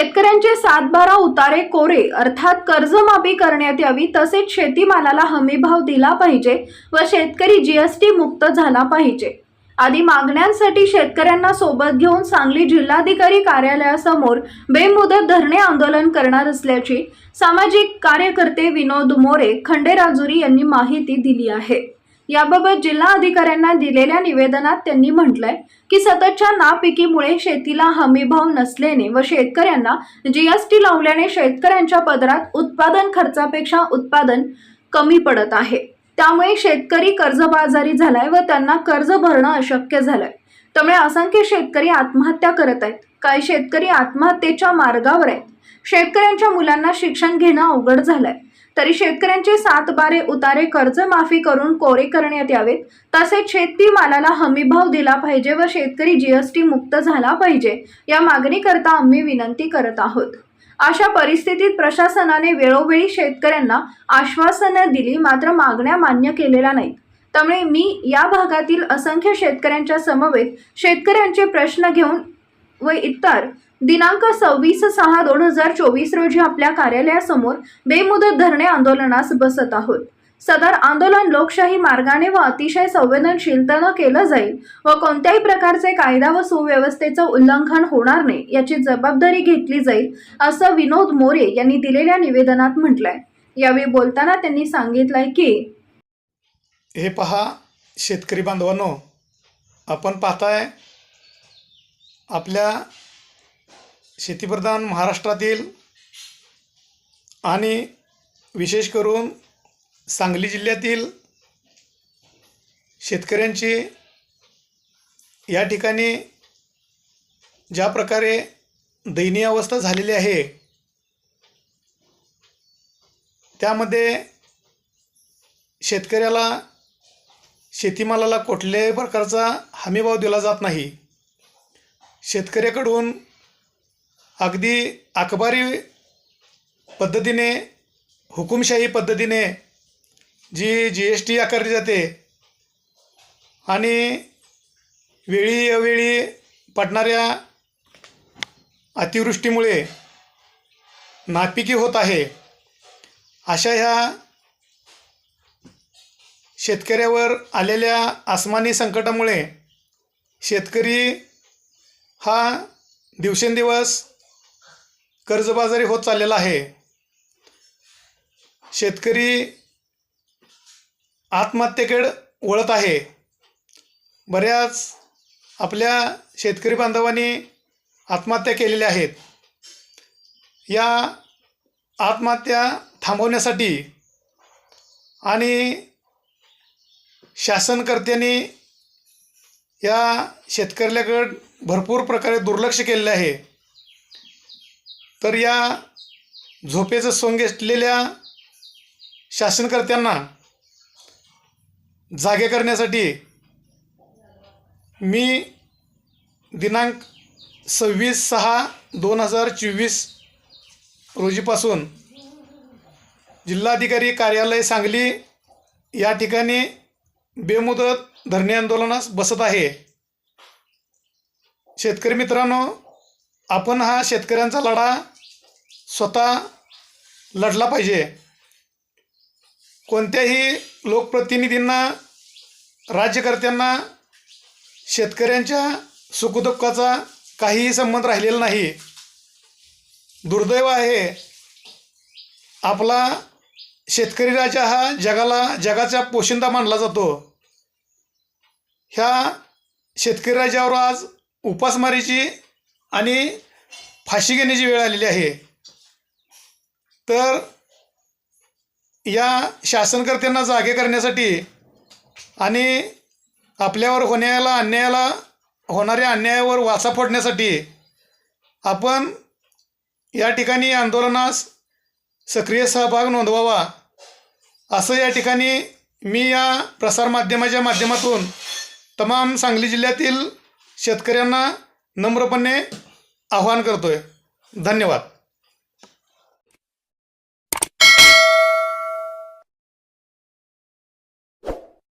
शेतकऱ्यांचे सातबारा उतारे कोरे. अर्थात कर्जमाफी करण्यात यावी तसेच शेतीमालाला हमीभाव दिला पाहिजे व शेतकरी जीएसटी मुक्त झाला पाहिजे. आदी मागण्यांसाठी शेतकऱ्यांना सोबत घेऊन सांगली जिल्हाधिकारी कार्यालयासमोर बेमुदत धरणे आंदोलन करणार असल्याची सामाजिक कार्यकर्ते विनोद मोरे खंडेराजुरी यांनी माहिती दिली आहे. याबाबत जिल्हा अधिकाऱ्यांना दिलेल्या निवेदनात त्यांनी म्हटलंय की सततच्या नापिकीमुळे शेतीला हमीभाव नसल्याने व शेतकऱ्यांना जीएसटी लावल्याने शेतकऱ्यांच्या पदरात उत्पादन खर्चापेक्षा उत्पादन कमी पडत आहे. त्यामुळे शेतकरी कर्जबाजारी झालाय व त्यांना कर्ज भरणं अशक्य झालंय. त्यामुळे असंख्य शेतकरी आत्महत्या करत आहेत. काही शेतकरी आत्महत्येच्या मार्गावर आहेत. शेतकऱ्यांच्या मुलांना शिक्षण घेणं अवघड झालंय. तरी शेतकऱ्यांचे सात बारे उतारे कर्जमाफी करून कोरे करण्यात यावेत. तसेच शेतीमालाला हमीभाव दिला पाहिजे व शेतकरी जीएसटी मुक्त झाला पाहिजे या मागणीकरता आम्ही विनंती करत आहोत. अशा परिस्थितीत प्रशासनाने वेळोवेळी शेतकऱ्यांना आश्वासनं दिली मात्र मागण्या मान्य केलेल्या नाहीत. त्यामुळे मी या भागातील असंख्य शेतकऱ्यांच्या समवेत शेतकऱ्यांचे प्रश्न घेऊन व इतर दिनांक सव्वीस सहा दोन हजार चोवीस रोजी आपल्या कार्यालयासमोर बेमुदत धरणे आंदोलनास बसत आहोत. सदर आंदोलन लोकशाही मार्गाने व अतिशय संवेदनशीलतेनं केलं जाईल व कोणत्याही प्रकारचे कायदा व सुव्यवस्थेचं उल्लंघन होणार नाही याची जबाबदारी घेतली जाईल असं विनोद मोरे यांनी दिलेल्या निवेदनात म्हटलंय. यावेळी बोलताना त्यांनी सांगितलंय की हे पहा शेतकरी बांधवांनो आपण पाहताय आपल्या शेतीप्रधान महाराष्ट्रातील आणि विशेष करून सांगली जिल्ह्यातील शेतकऱ्यांची या ठिकाणी ज्या प्रकारे दयनीय अवस्था झालेली आहे त्यामध्ये शेतकऱ्याला शेतीमालाला कुठल्याही प्रकारचा हमीभाव दिला जात नाही. शेतकऱ्याकडून अगदी अखबारी पद्धतीने हुकुमशाही पद्धतीने जी जी एस टी आकारली जाते आणि वेळी अवेळी पडणाऱ्या अतिवृष्टीमुळे नापिकी होत आहे अशा ह्या शेतकऱ्यावर आलेल्या आसमानी संकटामुळे शेतकरी हा दिवसेंदिवस कर्जबाजारी होत चाललेला आहे. शेतकरी आत्महत्येकडे वळत आहे. बऱ्याच आपल्या शेतकरी बांधवांनी आत्महत्या केलेल्या आहेत. या आत्महत्या थांबवण्यासाठी आणि शासनकर्त्यांनी या शेतकऱ्याकडे भरपूर प्रकारे दुर्लक्ष केलेलं आहे. तर या झोपेचं सोंग घेतलेल्या शासनकर्त्यांना जागे करण्यासाठी मी दिनांक सव्वीस सहा दोन हजार चोवीस रोजीपासून जिल्हाधिकारी कार्यालय सांगली या ठिकाणी बेमुदत धरणे आंदोलनास बसत आहे. शेतकरी मित्रांनो आपण हा शेतकऱ्यांचा लढा स्वतः लढला पाहिजे. कोणत्याही लोकप्रतिनिधींना राज्यकर्त्यांना शेतकऱ्यांच्या सुखदुःखाचा काहीही संबंध राहिलेला नाही. दुर्दैव आहे आपला शेतकरी राजा हा जगाला जगाचा पोशिंदा मानला जातो. ह्या शेतकरी राजावर आज उपासमारीची आणि फाशी घेण्याची वेळ आलेली आहे. तर या शासनकर्त्यांना जागे करण्यासाठी आणि आपल्यावर होण्याला अन्यायाला होणाऱ्या अन्यायावर वाचा फोडण्यासाठी आपण या ठिकाणी आंदोलनास सक्रिय सहभाग नोंदवावा. असं या ठिकाणी मी या प्रसारमाध्यमाच्या माध्यमातून तमाम सांगली जिल्ह्यातील शेतकऱ्यांना नम्रपणे आवाहन करतो आहे धन्यवाद.